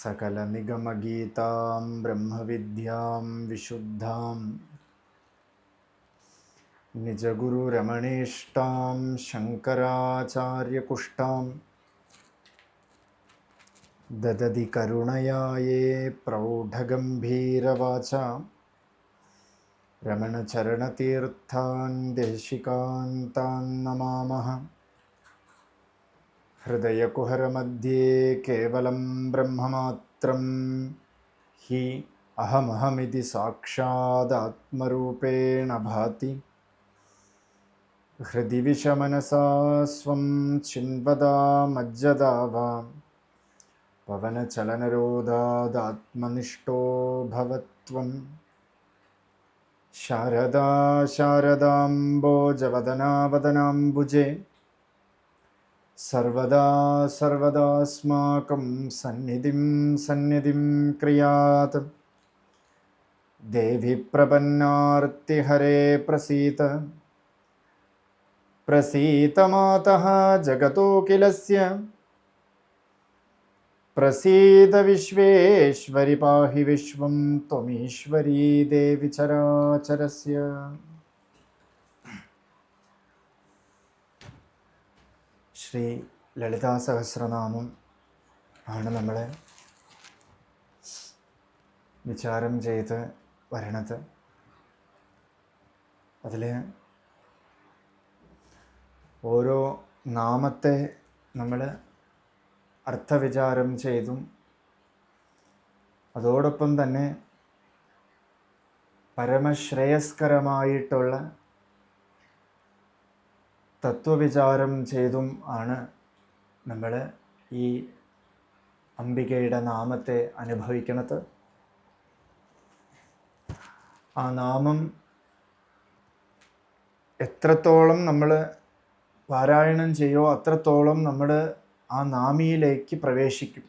सकलनिगमगीतां ब्रह्मविद्यां विशुद्धां निजगुरुरमणेष्टां शङ्कराचार्यकुष्ठाम् ददति करुणया ये प्रौढगम्भीरवाचा रमणचरणतीर्थान् देशिकान् तान् नमामः हृदयकुहरमध्ये केवलं ब्रह्ममात्रं हि अहमहमिति साक्षादात्मरूपेण भाति। हृदि विषमनसा स्वं चिन्वदा वा। पवनचलनरोधादात्मनिष्ठो भवत्वं शारदा शारदाम्बोजवदनावदनाम्बुजे सर्वदा सर्वदास्माकं सन्निधिं सन्निधिं क्रियात्। देवि प्रपन्नार्तिहरे प्रसीत। प्रसीतमातः जगतोऽखिलस्य। प्रसीद विश्वेश्वरि पाहि विश्वं त्वमीश्वरी देवि चराचरस्य। ശ്രീ ലളിതാ സഹസ്രനാമം ആണ് നമ്മൾ വിചാരം ചെയ്ത് വരണത്. അതിൽ ഓരോ നാമത്തെ നമ്മൾ അർത്ഥവിചാരം ചെയ്തും അതോടൊപ്പം തന്നെ പരമശ്രേയസ്കരമായിട്ടുള്ള തത്വവിചാരം ചെയ്തും ആണ് നമ്മൾ ഈ അംബികയുടെ നാമത്തെ അനുഭവിക്കണത്. ആ നാമം എത്രത്തോളം നമ്മൾ പാരായണം ചെയ്യോ അത്രത്തോളം നമ്മൾ ആ നാമിയിലേക്ക് പ്രവേശിക്കും.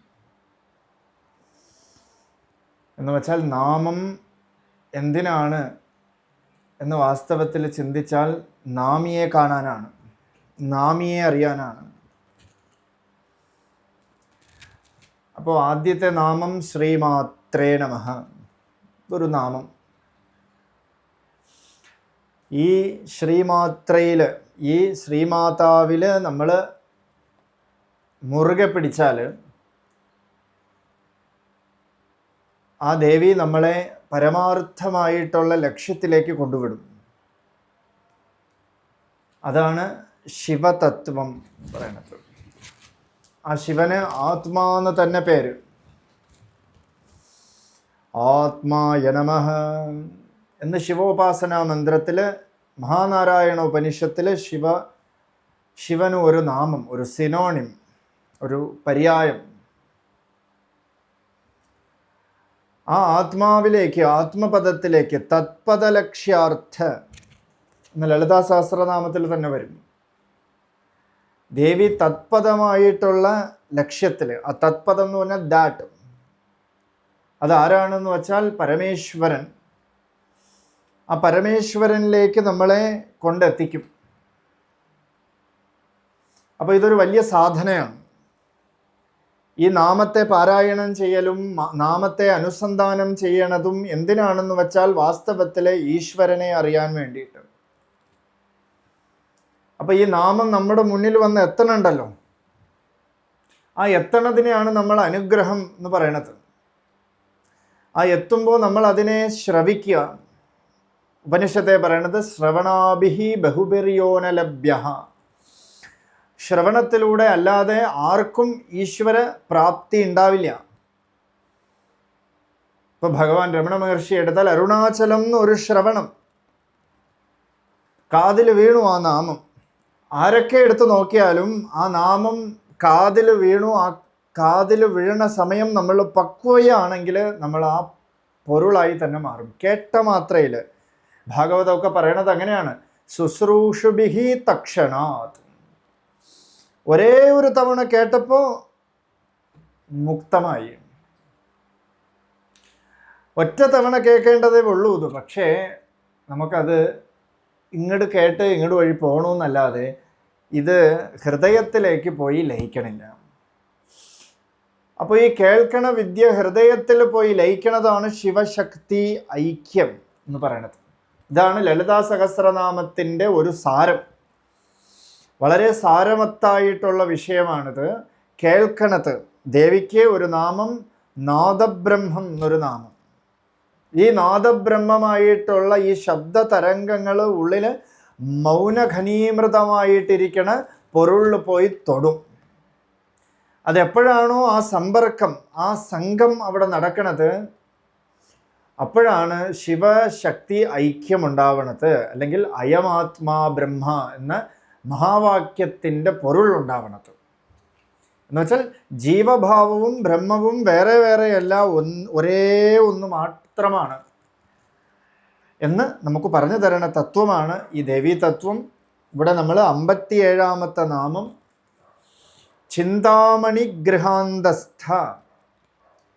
എന്ന് വെച്ചാൽ നാമം എന്തിനാണ് എന്ന് വാസ്തവത്തിൽ ചിന്തിച്ചാൽ നാമിയെ കാണാനാണ്. നാമിയെ അറിയാനാണ്. അപ്പോൾ ആദ്യത്തെ നാമം ശ്രീമാത്രേ നമഃ. ഒരു നാമം. ഈ ശ്രീമാത്രയിൽ ഈ ശ്രീമാതാവിൽ നമ്മൾ മുറുകെ പിടിച്ചാൽ ആ ദേവി നമ്മളെ പരമാർത്ഥമായിട്ടുള്ള ലക്ഷ്യത്തിലേക്ക് കൊണ്ടുവിടും. അതാണ് ശിവതത്വം പറയണത്. ആ ശിവന് ആത്മാന്ന് തന്നെ പേര്. ആത്മായ നമ എന്ന് ശിവോപാസന മന്ത്രത്തിൽ മഹാനാരായണ ഉപനിഷത്തിൽ ശിവ ശിവന് ഒരു നാമം ഒരു സിനോണിം ഒരു പര്യായം. ആ ആത്മാവിലേക്ക് ആത്മപദത്തിലേക്ക് തത്പദലക്ഷ്യാർത്ഥ എന്ന ലളിതാ സഹസ്രനാമത്തിൽ തന്നെ വരും ദേവി തത്പദമായിട്ടുള്ള ലക്ഷ്യത്തിൽ ആ തത്പദം എന്ന് പറഞ്ഞാൽ ദാറ്റ് അതാരാണെന്ന് വെച്ചാൽ പരമേശ്വരൻ. ആ പരമേശ്വരനിലേക്ക് നമ്മളെ കൊണ്ടെത്തിക്കും. അപ്പോൾ ഇതൊരു വലിയ സാധനയാണ്. ഈ നാമത്തെ പാരായണം ചെയ്യലും നാമത്തെ അനുസന്ധാനം ചെയ്യണതും എന്തിനാണെന്ന് വെച്ചാൽ വാസ്തവത്തിലെ ഈശ്വരനെ അറിയാൻ വേണ്ടിയിട്ട്. അപ്പോൾ ഈ നാമം നമ്മുടെ മുന്നിൽ വന്ന് എത്തണുണ്ടല്ലോ. ആ എത്തണതിനെയാണ് നമ്മൾ അനുഗ്രഹം എന്ന് പറയണത്. ആ എത്തുമ്പോൾ നമ്മൾ അതിനെ ശ്രവിക്കുക. ഉപനിഷത്തെ പറയണത് ശ്രവണാഭിഹി ബഹുബെറിയോനലഭ്യ ശ്രവണത്തിലൂടെ അല്ലാതെ ആർക്കും ഈശ്വര പ്രാപ്തി ഉണ്ടാവില്ല. ഇപ്പൊ ഭഗവാൻ രമണ മഹർഷി എടുത്താൽ അരുണാചലം എന്നൊരു ശ്രവണം. കാതിൽ വീണു ആ നാമം. ആരൊക്കെ എടുത്തു നോക്കിയാലും ആ നാമം കാതിൽ വീണു ആ കാതിൽ വീഴണ സമയം നമ്മൾ പക്വയാണെങ്കിൽ നമ്മൾ ആ പൊരുളായി തന്നെ മാറും. കേട്ട മാത്രയിൽ ഭാഗവതമൊക്കെ പറയണത് അങ്ങനെയാണ്. ശുശ്രൂഷുബിഹി തക്ഷണാത്. ഒരേ ഒരു തവണ കേട്ടപ്പോൾ മുക്തമായി. ഒറ്റ തവണ കേൾക്കേണ്ടതേ ഉള്ളൂ ഇത്. പക്ഷേ നമുക്കത് ഇങ്ങോട്ട് കേട്ട് ഇങ്ങോട്ട് വഴി പോകണമെന്നല്ലാതെ ഇത് ഹൃദയത്തിലേക്ക് പോയി ലയിക്കണില്ല. അപ്പോൾ ഈ കേൾക്കണ വിദ്യ ഹൃദയത്തിൽ പോയി ലയിക്കണതാണ് ശിവശക്തി ഐക്യം എന്ന് പറയണത്. ഇതാണ് ലളിതാ സഹസ്രനാമത്തിന്റെ ഒരു സാരം. വളരെ സാരമത്തായിട്ടുള്ള വിഷയമാണിത്. കേൾക്കണത് ദേവിക്ക് ഒരു നാമം നാദബ്രഹ്മം എന്നൊരു നാമം. ഈ നാദബ്രഹ്മമായിട്ടുള്ള ഈ ശബ്ദ തരംഗങ്ങൾ ഉള്ളിൽ മൗനഘനീമൃതമായിട്ടിരിക്കണ പൊരുളിൽ പോയി തൊടും. അതെപ്പോഴാണോ ആ സമ്പർക്കം ആ സംഘം അവിടെ നടക്കണത് അപ്പോഴാണ് ശിവശക്തി ഐക്യമുണ്ടാവണത് അല്ലെങ്കിൽ അയമാത്മാ ബ്രഹ്മ എന്ന മഹാവാക്യത്തിന്റെ പൊരുൾ ഉണ്ടാവണത് എന്നുവെച്ചാൽ ജീവഭാവവും ബ്രഹ്മവും വേറെ വേറെയല്ല ഒരേ ഒന്ന് മാത്രമാണ്. എന്ന് നമുക്ക് പറഞ്ഞു തരുന്ന തത്വമാണ് ഈ ദേവീ തത്വം. ഇവിടെ നമ്മൾ അമ്പത്തിയേഴാമത്തെ നാമം ചിന്താമണി ഗൃഹാന്തസ്ഥ.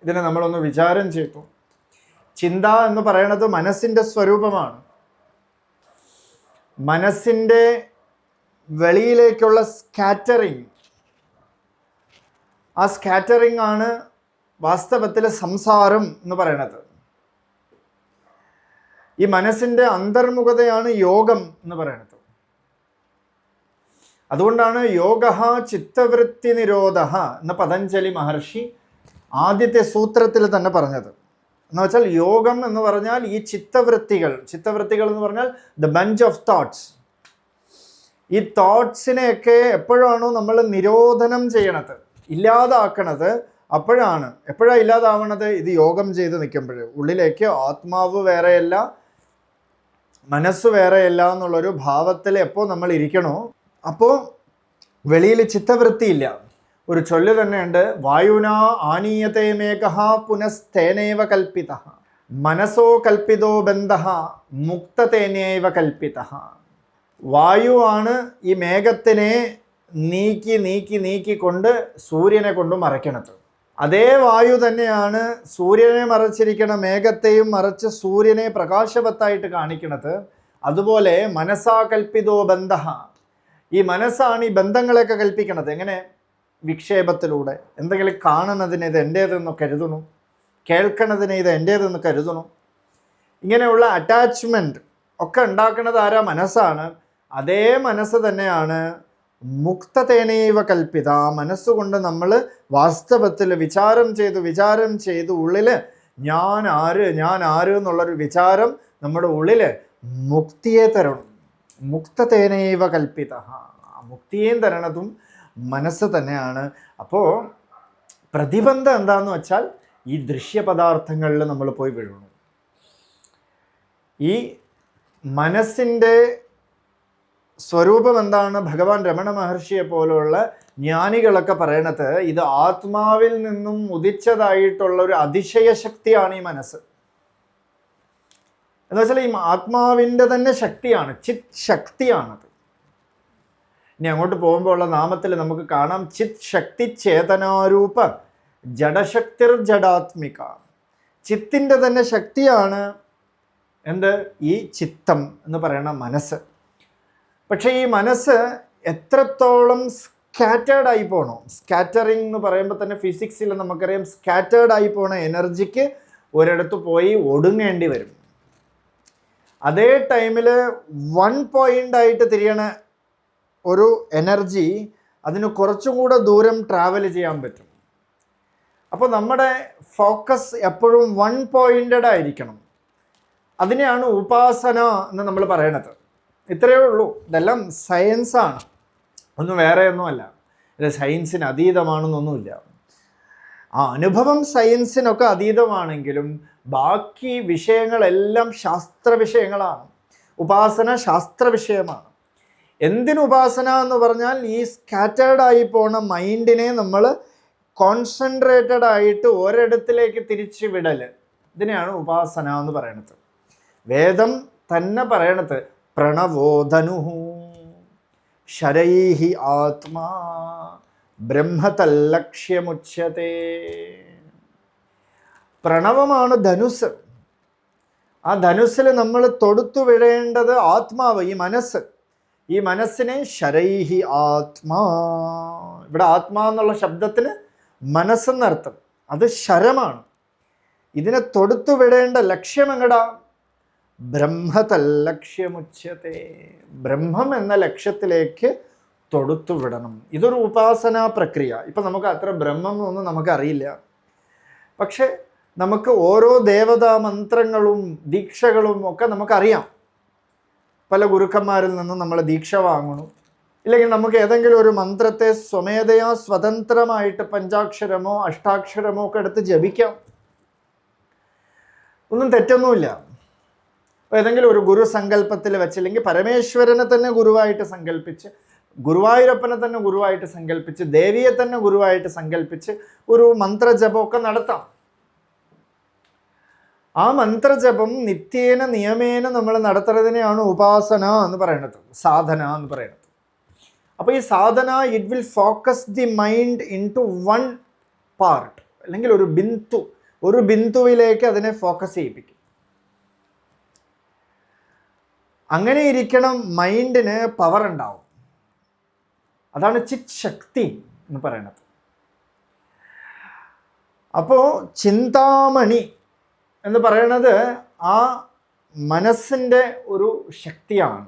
ഇതിനെ നമ്മളൊന്ന് വിചാരം ചെയ്തു. ചിന്ത എന്ന് പറയുന്നത് മനസ്സിന്റെ സ്വരൂപമാണ്. മനസ്സിന്റെ വെളിയിലേക്കുള്ള സ്കാറ്ററിങ്. ആ സ്കാറ്ററിങ് ആണ് വാസ്തവത്തിൽ സംസാരം എന്ന് പറയുന്നത് ഈ മനസ്സിന്റെ അന്തർമുഖതയാണ് യോഗം എന്ന് പറയുന്നത് അതുകൊണ്ടാണ് യോഗ ചിത്തവൃത്തി നിരോധ എന്ന പതഞ്ജലി മഹർഷി ആദ്യത്തെ സൂത്രത്തിൽ തന്നെ പറഞ്ഞത്. എന്ന് വെച്ചാൽ യോഗം എന്ന് പറഞ്ഞാൽ ഈ ചിത്തവൃത്തികൾ. ചിത്തവൃത്തികൾ എന്ന് പറഞ്ഞാൽ ദ ബഞ്ച് ഓഫ് തോട്ട്സ് ഈ തോട്ട്സിനെയൊക്കെ എപ്പോഴാണോ നമ്മൾ നിരോധനം ചെയ്യണത് ഇല്ലാതാക്കണത് അപ്പോഴാണ്. എപ്പോഴാണ് ഇല്ലാതാവണത്? ഇത് യോഗം ചെയ്ത് നിൽക്കുമ്പോൾ. ഉള്ളിലേക്ക് ആത്മാവ് വേറെയല്ല മനസ്സ് വേറെയല്ല എന്നുള്ളൊരു ഭാവത്തിൽ എപ്പോൾ നമ്മൾ ഇരിക്കണോ അപ്പോൾ വെളിയിൽ ചിത്തവൃത്തിയില്ല. ഒരു ചൊല്ല് തന്നെയുണ്ട് വായുന ആനീയത്തെ മേഘ പുനസ്തേനേവ കൽപ്പിത മനസ്സോ കൽപ്പിതോ ബന്ധ മുക്തതേനേവ കൽപ്പിത. ആണ് ഈ മേഘത്തിനെ നീക്കി നീക്കി നീക്കിക്കൊണ്ട് സൂര്യനെ കൊണ്ട് മറയ്ക്കണത്. അതേ വായു തന്നെയാണ് സൂര്യനെ മറച്ചിരിക്കണ മേഘത്തെയും മറച്ച് സൂര്യനെ പ്രകാശവത്തായിട്ട് കാണിക്കണത്. അതുപോലെ മനസ്സാ കൽപ്പിതോ ബന്ധ. ഈ മനസ്സാണ് ഈ ബന്ധങ്ങളെയൊക്കെ കൽപ്പിക്കണത്. എങ്ങനെ? വിക്ഷേപത്തിലൂടെ. എന്തെങ്കിലും കാണുന്നതിന് ഇത് എന്റേതെന്ന് കരുതണു കേൾക്കണതിന് ഇത് എന്റേതെന്ന് കരുതണു ഇങ്ങനെയുള്ള അറ്റാച്ച്മെന്റ് ഒക്കെ ഉണ്ടാക്കുന്നത് ആരാ? മനസ്സാണ്. അതേ മനസ്സ് തന്നെയാണ് മുക്തതേനൈവ കൽപ്പിത ആ മനസ്സുകൊണ്ട് നമ്മൾ വാസ്തവത്തിൽ വിചാരം ചെയ്ത് വിചാരം ചെയ്ത് ഉള്ളിൽ ഞാൻ ആര് ഞാൻ ആര് എന്നുള്ളൊരു വിചാരം നമ്മുടെ ഉള്ളിൽ മുക്തിയെ തരണം. മുക്തതേനൈവ കൽപ്പിത മുക്തിയേയും തരണതും മനസ്സ് തന്നെയാണ്. അപ്പോൾ പ്രതിബന്ധം എന്താന്ന് വെച്ചാൽ ഈ ദൃശ്യപദാർത്ഥങ്ങളിൽ നമ്മൾ പോയി വീഴണം. ഈ മനസ്സിന്റെ സ്വരൂപം എന്താണ് ഭഗവാൻ രമണ മഹർഷിയെ പോലുള്ള ജ്ഞാനികളൊക്കെ പറയണത്? ഇത് ആത്മാവിൽ നിന്നും ഉദിച്ചതായിട്ടുള്ള ഒരു അതിശയ ശക്തിയാണ് ഈ മനസ്സ്. എന്ന് വെച്ചാൽ ഈ ആത്മാവിന്റെ തന്നെ ശക്തിയാണ് ചിത് ശക്തിയാണത്. ഇനി അങ്ങോട്ട് പോകുമ്പോൾ ഉള്ള നാമത്തിൽ നമുക്ക് കാണാം ചിത് ശക്തി ചേതനാരൂപ ജഡശക്തിർ ജഡാത്മിക. ചിത്തിന്റെ തന്നെ ശക്തിയാണ് എന്ത്? ഈ ചിത്തം എന്ന് പറയുന്ന മനസ്സ്. പക്ഷേ ഈ മനസ്സ് എത്രത്തോളം സ്കാറ്റേർഡ് ആയി പോകണോ സ്കാറ്ററിങ് എന്ന് പറയുമ്പോൾ തന്നെ ഫിസിക്സിൽ നമുക്കറിയാം സ്കാറ്റേർഡ് ആയി പോണ എനർജിക്ക് ഒരിടത്ത് പോയി ഒടുങ്ങേണ്ടി വരും. അതേ ടൈമിൽ വൺ പോയിന്റ് ആയിട്ട് തിരിയണ ഒരു എനർജി അതിന് കുറച്ചും കൂടെ ദൂരം ട്രാവൽ ചെയ്യാൻ പറ്റും. അപ്പോൾ നമ്മുടെ ഫോക്കസ് എപ്പോഴും വൺ പോയിന്റഡ് ആയിരിക്കണം. അതിനെയാണ് ഉപാസന എന്ന് നമ്മൾ പറയണത്. ഇത്രയേ ഉള്ളൂ. ഇതെല്ലാം സയൻസാണ് ഒന്നും വേറെ ഒന്നുമല്ല. ഇത് സയൻസിന് അതീതമാണെന്നൊന്നുമില്ല. ആ അനുഭവം സയൻസിനൊക്കെ അതീതമാണെങ്കിലും ബാക്കി വിഷയങ്ങളെല്ലാം ശാസ്ത്ര വിഷയങ്ങളാണ്. ഉപാസന ശാസ്ത്ര വിഷയമാണ്. എന്തിനു ഉപാസന എന്ന് പറഞ്ഞാൽ ഈ സ്കാറ്റേർഡ് ആയി പോണ മൈൻഡിനെ നമ്മൾ കോൺസെൻട്രേറ്റഡ് ആയിട്ട് ഒരിടത്തിലേക്ക് തിരിച്ചു വിടൽ. ഇതിനെയാണ് ഉപാസന എന്ന് പറയണത്. വേദം തന്നെ പറയണത്. പ്രണവോധനു. ശരൈഹി ആത്മാ ബ്രഹ്മതല്ലക്ഷ്യമുച്യത്തെ പ്രണവമാണ് ധനുസ്. ആ ധനുസ്സിൽ നമ്മൾ തൊടുത്തു വിടേണ്ടത് ആത്മാവ് ഈ മനസ്സ്. ഈ മനസ്സിനെ ശരൈഹി ആത്മാ. ഇവിടെ ആത്മാ എന്നുള്ള ശബ്ദത്തിന് മനസ്സെന്നർത്ഥം. അത് ശരമാണ്. ഇതിനെ തൊടുത്തു വിടേണ്ട ലക്ഷ്യം എങ്ങടാ? ബ്രഹ്മതല്ലക്ഷ്യമുച്യത്തെ ബ്രഹ്മം എന്ന ലക്ഷ്യത്തിലേക്ക് തൊടുത്തു വിടണം. ഇതൊരു ഉപാസനാ പ്രക്രിയ. ഇപ്പം നമുക്ക് അത്ര ബ്രഹ്മം എന്നൊന്നും നമുക്കറിയില്ല. പക്ഷെ നമുക്ക് ഓരോ ദേവതാ മന്ത്രങ്ങളും ദീക്ഷകളും ഒക്കെ നമുക്കറിയാം. പല ഗുരുക്കന്മാരിൽ നിന്നും നമ്മൾ ദീക്ഷ വാങ്ങണം ഇല്ലെങ്കിൽ നമുക്ക് ഏതെങ്കിലും ഒരു മന്ത്രത്തെ സ്വമേധയാ സ്വതന്ത്രമായിട്ട് പഞ്ചാക്ഷരമോ അഷ്ടാക്ഷരമോ ഒക്കെ എടുത്ത് ജപിക്കാം. ഒന്നും തെറ്റൊന്നുമില്ല. അപ്പോൾ ഏതെങ്കിലും ഒരു ഗുരു സങ്കല്പത്തിൽ വെച്ചില്ലെങ്കിൽ പരമേശ്വരനെ തന്നെ ഗുരുവായിട്ട് സങ്കല്പിച്ച് ഗുരുവായൂരപ്പനെ തന്നെ ഗുരുവായിട്ട് സങ്കല്പിച്ച് ദേവിയെ തന്നെ ഗുരുവായിട്ട് സങ്കല്പിച്ച് ഒരു മന്ത്രജപമൊക്കെ നടത്താം. ആ മന്ത്രജപം നിത്യേന നിയമേന നമ്മൾ നടത്തുന്നതിനെയാണ് ഉപാസന എന്ന് പറയുന്നത് സാധന എന്ന് പറയുന്നത്. അപ്പോൾ ഈ സാധന it will focus the mind into one part അല്ലെങ്കിൽ ഒരു ബിന്ദു ഒരു ബിന്ദുവിലേക്ക് അതിനെ ഫോക്കസ് ചെയ്യിപ്പിക്കും. അങ്ങനെ ഇരിക്കണം മൈൻഡിന് പവർ ഉണ്ടാവും. അതാണ് ചിത് ശക്തി എന്ന് പറയുന്നത്. അപ്പോൾ ചിന്താമണി എന്ന് പറയുന്നത് ആ മനസ്സിന്റെ ഒരു ശക്തിയാണ്.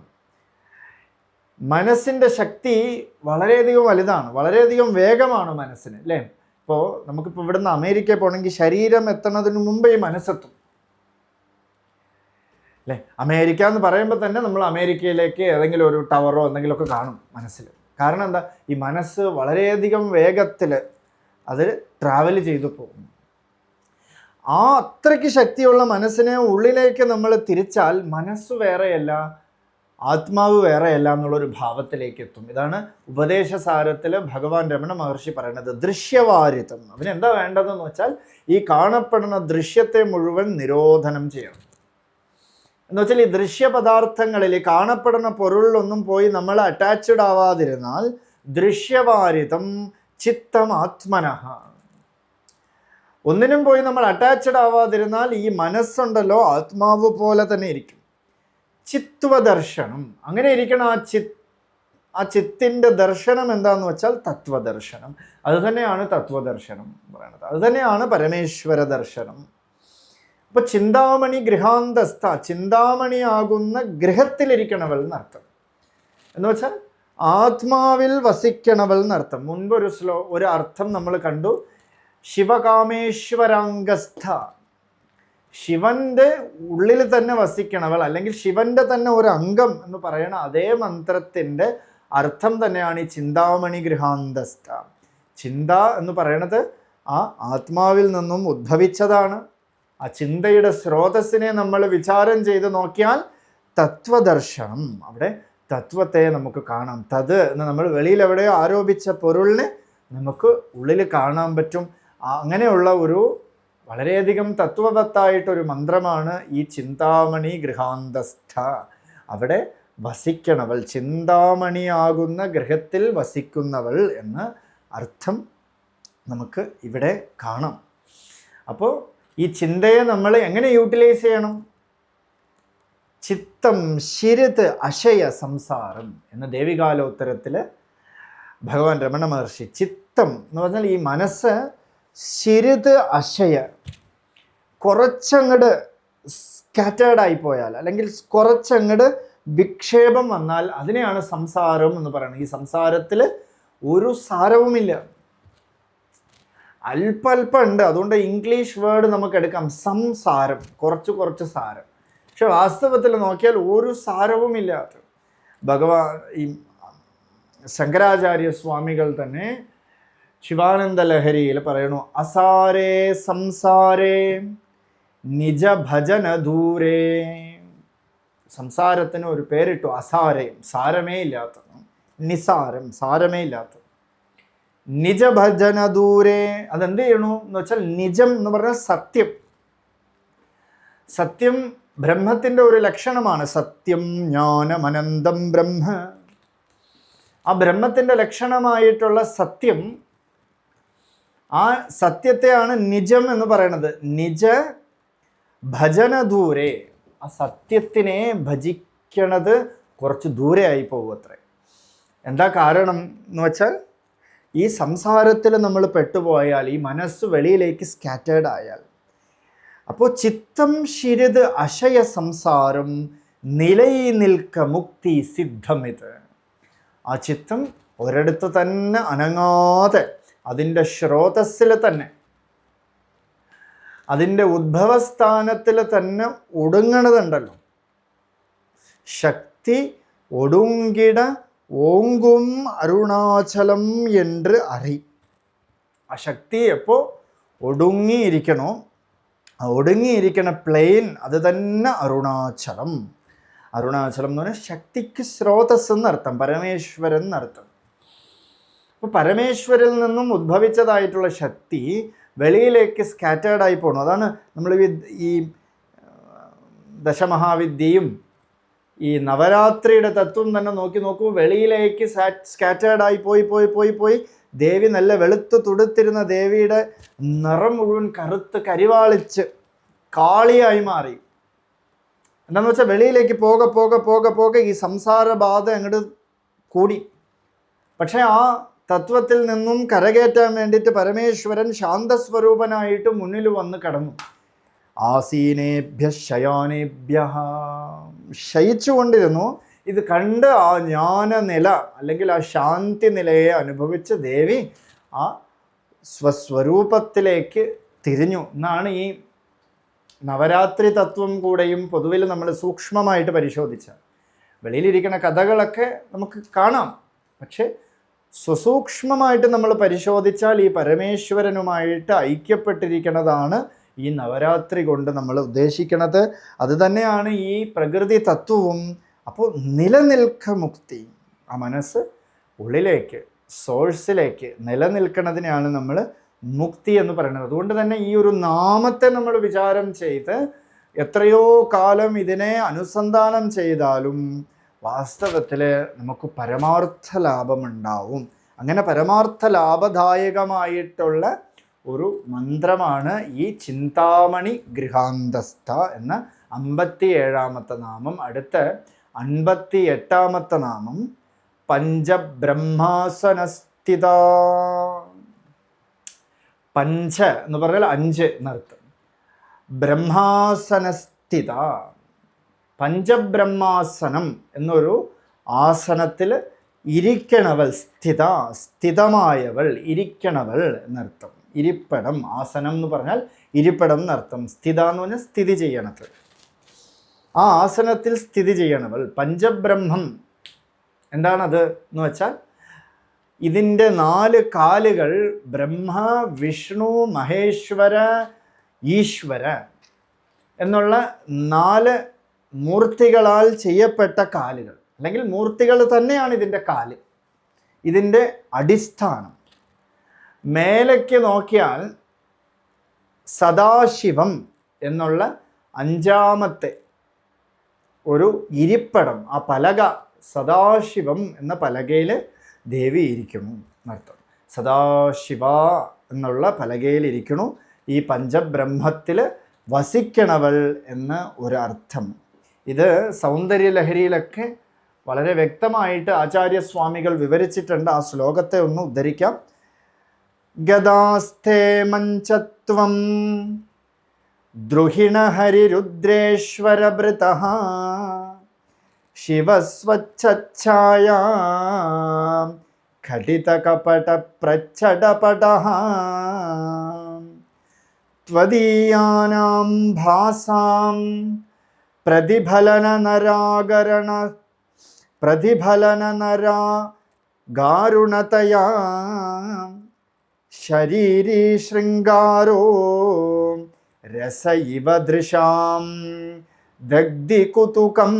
മനസ്സിന്റെ ശക്തി വളരെയധികം വലുതാണ് വളരെയധികം വേഗമാണ് മനസ്സിന് അല്ലേ? ഇപ്പോൾ നമുക്കിപ്പോൾ ഇവിടുന്ന് അമേരിക്കയിൽ പോകണമെങ്കിൽ ശരീരം എത്തുന്നതിന് മുമ്പേ മനസ്സെത്തും. അല്ലേ? അമേരിക്ക എന്ന് പറയുമ്പോൾ തന്നെ നമ്മൾ അമേരിക്കയിലേക്ക് ഏതെങ്കിലും ഒരു ടവറോ എന്തെങ്കിലുമൊക്കെ കാണും മനസ്സിൽ. കാരണം എന്താ? ഈ മനസ്സ് വളരെയധികം വേഗത്തിൽ അത് ട്രാവൽ ചെയ്തു പോകും ആ അത്രയ്ക്ക് ശക്തിയുള്ള മനസ്സിനെ ഉള്ളിലേക്ക് നമ്മൾ തിരിച്ചാൽ മനസ്സ് വേറെയല്ല ആത്മാവ് വേറെയല്ല എന്നുള്ളൊരു ഭാവത്തിലേക്ക് എത്തും. ഇതാണ് ഉപദേശസാരത്തിൽ ഭഗവാൻ രമണ മഹർഷി പറയുന്നത് ദൃശ്യവാരിത്വം. അതിനെന്താ വേണ്ടതെന്ന് വെച്ചാൽ ഈ കാണപ്പെടുന്ന ദൃശ്യത്തെ മുഴുവൻ നിരോധനം ചെയ്യണം. എന്ന് വെച്ചാൽ ഈ ദൃശ്യപദാർത്ഥങ്ങളിൽ കാണപ്പെടുന്ന പൊരുളിലൊന്നും പോയി നമ്മൾ അറ്റാച്ച്ഡ് ആവാതിരുന്നാൽ ദൃശ്യവാരിതം ചിത്തം ആത്മനഃ ഒന്നിനും പോയി നമ്മൾ അറ്റാച്ച്ഡ് ആവാതിരുന്നാൽ ഈ മനസ്സുണ്ടല്ലോ ആത്മാവ് പോലെ തന്നെ ഇരിക്കും. ചിത്വദർശനം. അങ്ങനെ ഇരിക്കണം ആ ചിത് ആ ചിത്തിന്റെ ദർശനം എന്താന്ന് വെച്ചാൽ തത്വദർശനം. അതുതന്നെയാണ് തത്വദർശനം പറയുന്നത്. അത് തന്നെയാണ് പരമേശ്വര ദർശനം. അപ്പൊ ചിന്താമണി ഗൃഹാന്തസ്ഥ ചിന്താമണിയാകുന്ന ഗൃഹത്തിലിരിക്കണവൾ എന്നർത്ഥം. എന്ന് വെച്ചാൽ ആത്മാവിൽ വസിക്കണവൾ എന്നർത്ഥം. മുൻപൊരു ശ്ലോ ഒരു അർത്ഥം നമ്മൾ കണ്ടു. ശിവകാമേശ്വരാംഗസ്ഥ. ശിവന്റെ ഉള്ളിൽ തന്നെ വസിക്കണവൾ അല്ലെങ്കിൽ ശിവന്റെ തന്നെ ഒരു അംഗം എന്ന് പറയണ അതേ മന്ത്രത്തിന്റെ അർത്ഥം തന്നെയാണ് ഈ ചിന്താമണി ഗൃഹാന്തസ്ഥ. ചിന്ത എന്ന് പറയണത് ആ ആത്മാവിൽ നിന്നും ഉദ്ഭവിച്ചതാണ്. ആ ചിന്തയുടെ സ്രോതസ്സിനെ നമ്മൾ വിചാരം ചെയ്ത് നോക്കിയാൽ തത്വദർശനം. അവിടെ തത്വത്തെ നമുക്ക് കാണാം. തത് എന്ന് നമ്മൾ വെളിയിൽ എവിടെയോ ആരോപിച്ച പൊരുളിനെ നമുക്ക് ഉള്ളിൽ കാണാൻ പറ്റും. അങ്ങനെയുള്ള ഒരു വളരെയധികം തത്വവത്തായിട്ടൊരു മന്ത്രമാണ് ഈ ചിന്താമണി ഗൃഹാന്തസ്ഥ. അവിടെ വസിക്കണവൾ ചിന്താമണിയാകുന്ന ഗൃഹത്തിൽ വസിക്കുന്നവൾ എന്ന് അർത്ഥം നമുക്ക് ഇവിടെ കാണാം. അപ്പോൾ ഈ ചിന്തയെ നമ്മൾ എങ്ങനെ യൂട്ടിലൈസ് ചെയ്യണം? ചിത്തം ശിരത് അശയ സംസാരം എന്ന ദേവികാലോത്തരത്തിൽ ഭഗവാൻ രമണ മഹർഷി ചിത്തം എന്ന് പറഞ്ഞാൽ ഈ മനസ്സ് ശിരത് അശയ കുറച്ചങ്ങട് സ്കാറ്റേർഡ് ആയി പോയാൽ അല്ലെങ്കിൽ കുറച്ചങ്ങട് വിക്ഷേപം വന്നാൽ അതിനെയാണ് സംസാരം എന്ന് പറയുന്നത്. ഈ സംസാരത്തിൽ ഒരു സാരവുമില്ല. അല്പല്പം ഉണ്ട് അതുകൊണ്ട് ഇംഗ്ലീഷ് വേർഡ് നമുക്ക് എടുക്കാം സംസാരം. കുറച്ച് കുറച്ച് സാരം. പക്ഷെ വാസ്തവത്തിൽ നോക്കിയാൽ ഒരു സാരവുമില്ലാത്ത ഭഗവാൻ ഈ ശങ്കരാചാര്യ സ്വാമികൾ തന്നെ ശിവാനന്ദ ലഹരിയിൽ പറയണു അസാരേ സംസാരേ നിജഭജന ദൂരേ. സംസാരത്തിന് ഒരു പേരിട്ടു അസാരയും സാരമേ ഇല്ലാത്തത് നിസാരം സാരമേ ഇല്ലാത്തത്. നിജഭജന ദൂരെ അതെന്ത് ചെയ്യണു എന്ന് വെച്ചാൽ നിജം എന്ന് പറഞ്ഞാൽ സത്യം. സത്യം ബ്രഹ്മത്തിന്റെ ഒരു ലക്ഷണമാണ്. സത്യം ജ്ഞാനമനന്തം ബ്രഹ്മ. ആ ബ്രഹ്മത്തിന്റെ ലക്ഷണമായിട്ടുള്ള സത്യം ആ സത്യത്തെയാണ് നിജം എന്ന് പറയുന്നത് നിജ ഭജന ദൂരെ ആ സത്യത്തിനെ ഭജിക്കണത് കുറച്ച് ദൂരെ ആയി പോകും അത്രേ. എന്താ കാരണം എന്ന് വെച്ചാൽ ഈ സംസാരത്തിൽ നമ്മൾ പെട്ടുപോയാൽ ഈ മനസ്സ് വെളിയിലേക്ക് സ്കാറ്റേഡ് ആയാൽ. അപ്പോൾ ചിത്തം ശിരിത് അശയ സംസാരം നിലയി നിൽക്ക മുക്തി സിദ്ധമിത് ആ ചിത്തം ഒരിടത്ത് തന്നെ അനങ്ങാതെ അതിന്റെ സ്രോതസ്സിൽ തന്നെ അതിന്റെ ഉദ്ഭവസ്ഥാനത്തിൽ തന്നെ ഒടുങ്ങണതുണ്ടല്ലോ. ശക്തി ഒടുങ്കിട ഓങ്കും അരുണാചലം என்று അറി. ആ ശക്തി എപ്പോൾ ഒടുങ്ങിയിരിക്കണോ ആ ഒടുങ്ങിയിരിക്കണ പ്ലെയിൻ അത് തന്നെ അരുണാചലം. അരുണാചലം എന്ന് പറഞ്ഞാൽ ശക്തിക്ക് സ്രോതസ് എന്നർത്ഥം പരമേശ്വരൻ എന്നർത്ഥം. അപ്പോൾ പരമേശ്വരിൽ നിന്നും ഉദ്ഭവിച്ചതായിട്ടുള്ള ശക്തി വെളിയിലേക്ക് സ്കാറ്റേർഡ് ആയി പോകണം അതാണ് നമ്മൾ ഈ ദശമഹാവിദ്യയും ഈ നവരാത്രിയുടെ തത്വം തന്നെ നോക്കി നോക്കൂ വെളിയിലേക്ക് സ്കാറ്റേർഡ് ആയി പോയി പോയി പോയി പോയി. ദേവി നല്ല വെളുത്ത് തുടുത്തിരുന്ന ദേവിയുടെ നിറം മുഴുവൻ കറുത്ത് കരിവാളിച്ച് കാളിയായി മാറി. എന്താണെന്ന് വെച്ചാൽ വെളിയിലേക്ക് പോക പോക പോക പോക ഈ സംസാര ബാധ അങ്ങോട്ട് കൂടി. പക്ഷേ ആ തത്വത്തിൽ നിന്നും കരകയറ്റാൻ വേണ്ടിയിട്ട് പരമേശ്വരൻ ശാന്തസ്വരൂപനായിട്ട് മുന്നിൽ വന്ന് കടന്നു. ആസീനേഭ്യ ശയാനേഭ്യ ശയിച്ചുകൊണ്ടിരുന്നു. ഇത് കണ്ട് ആ ജ്ഞാനനില അല്ലെങ്കിൽ ആ ശാന്തി നിലയെ അനുഭവിച്ച ദേവി ആ സ്വസ്വരൂപത്തിലേക്ക് തിരിഞ്ഞു. എന്നാണ് ഈ നവരാത്രി തത്വം കൂടെയും പൊതുവിൽ നമ്മൾ സൂക്ഷ്മമായിട്ട് പരിശോധിച്ച. വെളിയിലിരിക്കുന്ന കഥകളൊക്കെ നമുക്ക് കാണാം. പക്ഷേ സ്വസൂക്ഷ്മമായിട്ട് നമ്മൾ പരിശോധിച്ചാൽ ഈ പരമേശ്വരനുമായിട്ട് ഐക്യപ്പെട്ടിരിക്കുന്നതാണ് ഈ നവരാത്രി കൊണ്ട് നമ്മൾ ഉദ്ദേശിക്കുന്നത് അത് തന്നെയാണ് ഈ പ്രകൃതി തത്വവും. അപ്പോൾ നിലനിൽക്ക മുക്തി ആ മനസ്സ് ഉള്ളിലേക്ക് സോഴ്സിലേക്ക് നിലനിൽക്കുന്നതിനെയാണ് നമ്മൾ മുക്തി എന്ന് പറയുന്നത്. അതുകൊണ്ട് തന്നെ ഈ ഒരു നാമത്തെ നമ്മൾ വിചാരം ചെയ്ത് എത്രയോ കാലം ഇതിനെ അനുസന്ധാനം ചെയ്താലും വാസ്തവത്തിൽ നമുക്ക് പരമാർത്ഥ ലാഭമുണ്ടാവും. അങ്ങനെ പരമാർത്ഥ ലാഭദായകമായിട്ടുള്ള ഒരു മന്ത്രമാണ് ഈ ചിന്താമണി ഗൃഹാന്തസ്ഥ എന്ന അമ്പത്തി ഏഴാമത്തെ നാമം. അടുത്ത അൻപത്തി എട്ടാമത്തെ നാമം പഞ്ചബ്രഹ്മാസനസ്ഥിത. പഞ്ച എന്ന് പറഞ്ഞാൽ അഞ്ച് എന്നർത്ഥം. ബ്രഹ്മാസനസ്ഥിത. പഞ്ചബ്രഹ്മാസനം എന്നൊരു ആസനത്തിൽ ഇരിക്കണവൾ സ്ഥിത സ്ഥിതമായവൾ ഇരിക്കണവൾ എന്നർത്ഥം. ഇരിപ്പിടം ആസനം എന്ന് പറഞ്ഞാൽ ഇരിപ്പിടം എന്നർത്ഥം. സ്ഥിത എന്ന് പറഞ്ഞാൽ സ്ഥിതി ചെയ്യണത്. ആ ആസനത്തിൽ സ്ഥിതി ചെയ്യണവൾ. പഞ്ചബ്രഹ്മം. എന്താണത് എന്ന് വെച്ചാൽ ഇതിന്റെ നാല് കാലുകൾ ബ്രഹ്മ വിഷ്ണു മഹേശ്വര ഈശ്വര എന്നുള്ള നാല് മൂർത്തികളാൽ ചെയ്യപ്പെട്ട കാലുകൾ. അല്ലെങ്കിൽ മൂർത്തികൾ തന്നെയാണ് ഇതിന്റെ കാൽ. ഇതിന്റെ അടിസ്ഥാനം. മേലേക്ക് നോക്കിയാൽ സദാശിവം എന്നുള്ള അഞ്ചാമത്തെ ഒരു ഇരിപ്പടം ആ പലക സദാശിവം എന്ന പലകയിൽ ദേവി ഇരിക്കുന്നു എന്നർത്ഥം. സദാശിവ എന്നുള്ള പലകയിൽ ഈ പഞ്ചബ്രഹ്മത്തിൽ വസിക്കണവൾ എന്ന അർത്ഥം ഇത് സൗന്ദര്യലഹരിയിലൊക്കെ വളരെ വ്യക്തമായിട്ട് ആചാര്യസ്വാമികൾ വിവരിച്ചിട്ടുണ്ട്. ആ ശ്ലോകത്തെ ഒന്ന് ഉദ്ധരിക്കാം. गदास्थे मञ्चत्वं द्रुहिणहरिरुद्रेश्वरभृतः। शिवस्वच्छायां खटितकपटप्रच्छडपटः त्वदीयानां भासां प्रतिफलननरागरण प्रतिफलननरा गारुणतया। ശരീരീ ശൃംഗാരോ രസ ഇവ ദൃശാം ദഗ്ധി കുതുകം.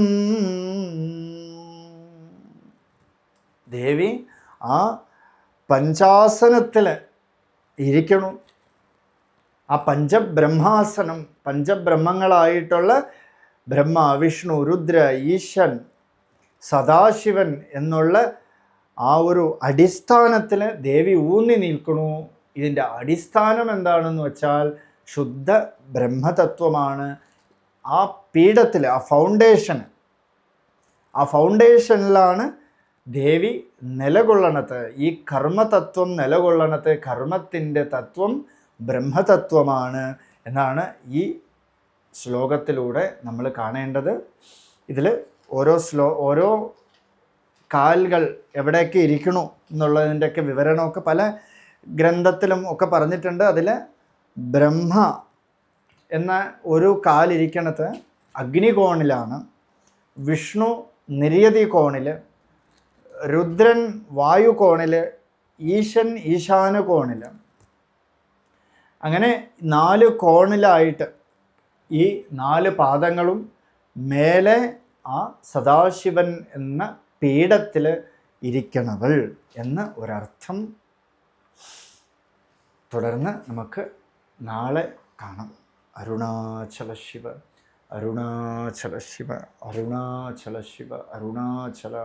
ദേവി ആ പഞ്ചാസനത്തിൽ ഇരിക്കണം. ആ പഞ്ചബ്രഹ്മാസനം പഞ്ചബ്രഹ്മങ്ങളായിട്ടുള്ള ബ്രഹ്മ വിഷ്ണു രുദ്ര ഈശ്വൻ സദാശിവൻ എന്നുള്ള ആ ഒരു അടിസ്ഥാനത്തിൽ ദേവി ഊന്നി നിൽക്കണു. ഇതിന്റെ അടിസ്ഥാനം എന്താണെന്ന് വെച്ചാൽ ശുദ്ധ ബ്രഹ്മതത്വമാണ്. ആ പീഠത്തിൽ ആ ഫൗണ്ടേഷൻ ആ ഫൗണ്ടേഷനിലാണ് ദേവി നിലകൊള്ളണത്. ഈ കർമ്മതത്വം നിലകൊള്ളണത്. കർമ്മത്തിന്റെ തത്വം ബ്രഹ്മതത്വമാണ് എന്നാണ് ഈ ശ്ലോകത്തിലൂടെ നമ്മൾ കാണേണ്ടത്. ഇതിൽ ഓരോ ശ്ലോ ഓരോ കാലുകൾ എവിടെയൊക്കെ ഇരിക്കണു എന്നുള്ളതിന്റെയൊക്കെ വിവരണമൊക്കെ പല ഗ്രന്ഥത്തിലും ഒക്കെ പറഞ്ഞിട്ടുണ്ട്. അതിൽ ബ്രഹ്മ എന്ന ഒരു കാലിരിക്കണത് അഗ്നികോണിലാണ്. വിഷ്ണു നിര്യതി കോണിൽ രുദ്രൻ വായു കോണിൽ ഈശൻ ഈശാന കോണിൽ അങ്ങനെ നാല് കോണിലായിട്ട് ഈ നാല് പാദങ്ങളും മേലെ ആ സദാശിവൻ എന്ന പീഠത്തിൽ ഇരിക്കണവൾ എന്ന ഒരർത്ഥം തുടർന്ന് നമുക്ക് നാളെ കാണാം. അരുണാചല ശിവ അരുണാചല ശിവ അരുണാചല ശിവ അരുണാചല